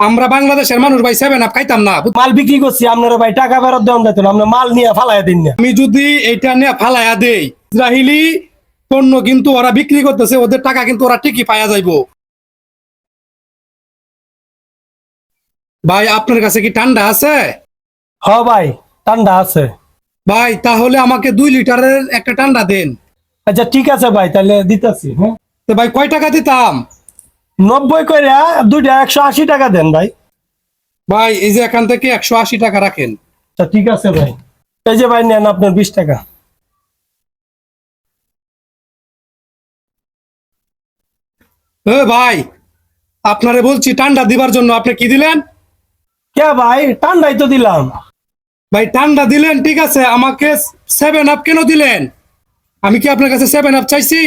আমরা বাংলাদেশের মানুষ ভাই সেভেন আপ খাইতাম না। মাল বিক্রি করছি আপনারা ভাই টাকা ফেরত দেওয়া যেত না আপনি মাল নিয়ে ফালাই দিন না। আমি যদি এটা নিয়ে ফালাইয়া দেই ইসরাহিলি পণ্য কিন্তু ওরা বিক্রি করতেছে ওদের টাকা কিন্তু ওরা ঠিকই পাওয়া যাইবো। ভাই আপনার কাছে কি ঠান্ডা আছে? হ ভাই ঠান্ডা আছে। ভাই তাহলে আমাকে দুই লিটারের একটা ঠান্ডা দেন। আচ্ছা ঠিক আছে ভাই তাহলে দিতেছি হ্যাঁ। তো ভাই কয় টাকা দিতাম? নব্বই করে দুইটা একশো আশি টাকা দেন ভাই। ভাই এই যে এখান থেকে একশো আশি টাকা রাখেন। আচ্ছা ঠিক আছে ভাই। এই যে ভাই নেন আপনার বিশ টাকা। এ ভাই আপনারে বলছি ঠান্ডা দিবার জন্য আপনি কি দিলেন? কে ভাই? ঠান্ডাই তো দিলাম। ভাই ঠান্ডা দিলেন ঠিক আছে আমাকে সেভেন আপ কেন দিলেন? আমি কি আপনার কাছে সেভেন আপ চাইছি?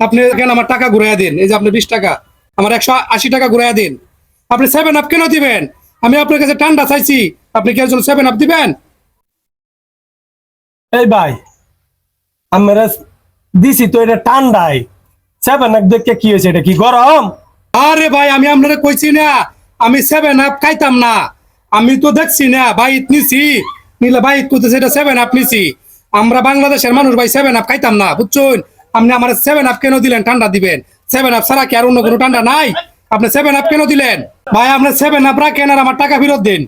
আপনি কেন আমার টাকা ঘুরাইয়া দিন? এই যে আপনি বিশ টাকা। আমার একশো আশি টাকা ঘুরাইয়া দিন। আপনি সেভেন আপ কেন দিবেন? আমি আপনার কাছে ঠান্ডা চাইছি। আপনি কি একজন সেভেন আপ দিবেন? এই ভাই আমরা দিছি তো এটা ঠান্ডাই সেভেন এক দেখতে কি হয়েছে এটা কি গরম? আরে ভাই আমি আপনারা কইছি না আমি সেভেন আপ খাইতাম না। আমি তো দেখছি না বাইত নিছি। নিলে বাইত করতেছে এটা সেভেন আপ নিছি। আমরা বাংলাদেশের মানুষ ভাই সেভেন আপ খাইতাম না বুঝছেন? আপনি আমার সেভেন আপ কেন দিলেন ঠান্ডা দিবেন? সেভেন আপ ছাড়া কি আর অন্য কোনো ঠান্ডা নাই? আপনি সেভেন আপ কেন দিলেন? ভাই আপনি সেভেন আপ রাখেন আর আমার টাকা ফেরত দিন?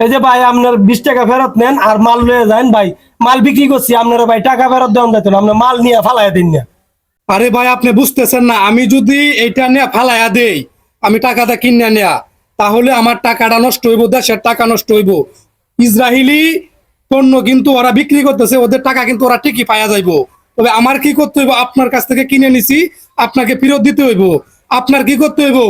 এই যে ভাই আপনার বিশ টাকা ফেরত নেন আর মাল লয়ে যান ভাই। মাল বিক্রি করছি আপনারা ভাই টাকা ফেরত দেওয়া যেত না আপনি মাল নিয়ে ফালাই দিন না। আরে ভাই আপনি বুঝতেছেন না আমি যদি এইটা নিয়ে ফালাইয়া দেই আমি টাকাটা কিনে নেয়া তাহলে আমার টাকাটা নষ্ট হইব দেশের টাকা নষ্ট হইব। ইসরায়েলি পণ্য কিন্তু ওরা বিক্রি করতেছে ওদের টাকা কিন্তু ওরা ঠিকই পাওয়া যাইব। তবে আমার কি করতে হইব? আপনার কাছ থেকে কিনে নিছি, আপনাকে ফেরত দিতে হইব। আপনার কি করতে হইব?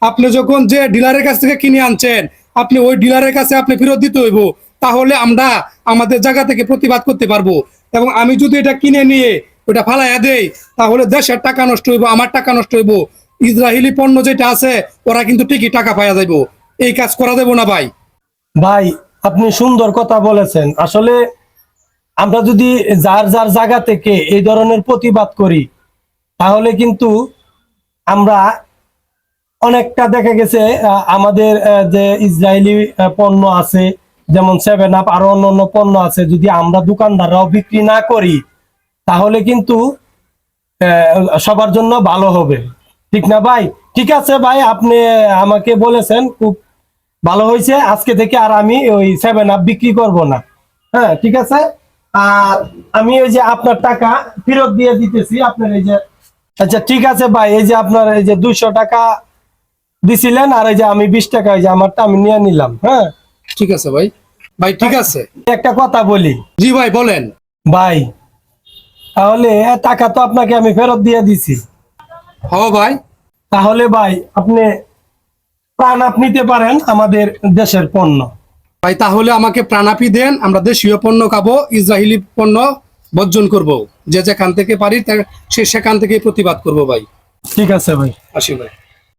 আপনি যখন যে ডিলারের কাছ থেকে কিনে আনছেন, আপনি ওই ডিলারের কাছে আপনি ফেরত দিতে হইব। তাহলে আমরা আমাদের জায়গা থেকে প্রতিবাদ করতে পারব। এবং আমি যদি এটা কিনে নিয়ে ওটা ফালাইয়া দেই, তাহলে দেশের টাকা নষ্ট হইব, আমার টাকা নষ্ট হইব। ইসরায়েলি পণ্য যেটা আছে, ওরা কিন্তু ঠিকই টাকা পাওয়া যাইব। এই কাজ করা দেবো না ভাই। ভাই, আপনি সুন্দর কথা বলেছেন। আসলে আমরা যদি যার যার জায়গা থেকে এই ধরনের প্রতিবাদ করি, তাহলে কিন্তু আমরা অনেকটা দেখা গেছে আমাদের যে ইসরায়েলি পণ্য আছে, যেমন সেভেন আপ আরও অন্য অন্য পণ্য আছে, যদি আমরা দোকানদাররাও বিক্রি না করি, তাহলে কিন্তু সবার জন্য ভালো হবে। ঠিক না ভাই? ঠিক আছে ভাই, আপনি আমাকে বলেছেন, খুব ভালো হয়েছে। আজকে থেকে আর আমি ওই সেভেন আপ বিক্রি করব না। হ্যাঁ ঠিক আছে? আর আমি ওই যে আপনার টাকা ফেরত দিয়ে দিতেছি আপনার এই যে আচ্ছা ঠিক আছে ভাই এই যে আপনার এই যে দুইশো টাকা দিছিলেন আর এই যে আমি বিশ টাকা এই যে আমারটা আমি নিয়ে নিলাম হ্যাঁ? ঠিক আছে ভাই। ভাই ঠিক আছে। একটা কথা বলি। জি ভাই বলেন। ভাই তাহলে টাকা তো আপনাকে আমি ফেরত দিয়ে দিছি। হ ভাই। তাহলে ভাই আপনি প্রাণ আপ নিতে পারেন আমাদের দেশের পণ্য। ভাই তাহলে আমাকে প্রাণাপি দেন আমরা দেশীয় পণ্য খাব ইসরায়েলি পণ্য বর্জন করব। যে যেখান থেকে পারি সে সেখান থেকে প্রতিবাদ করব ভাই। ঠিক আছে ভাই। আসি ভাই।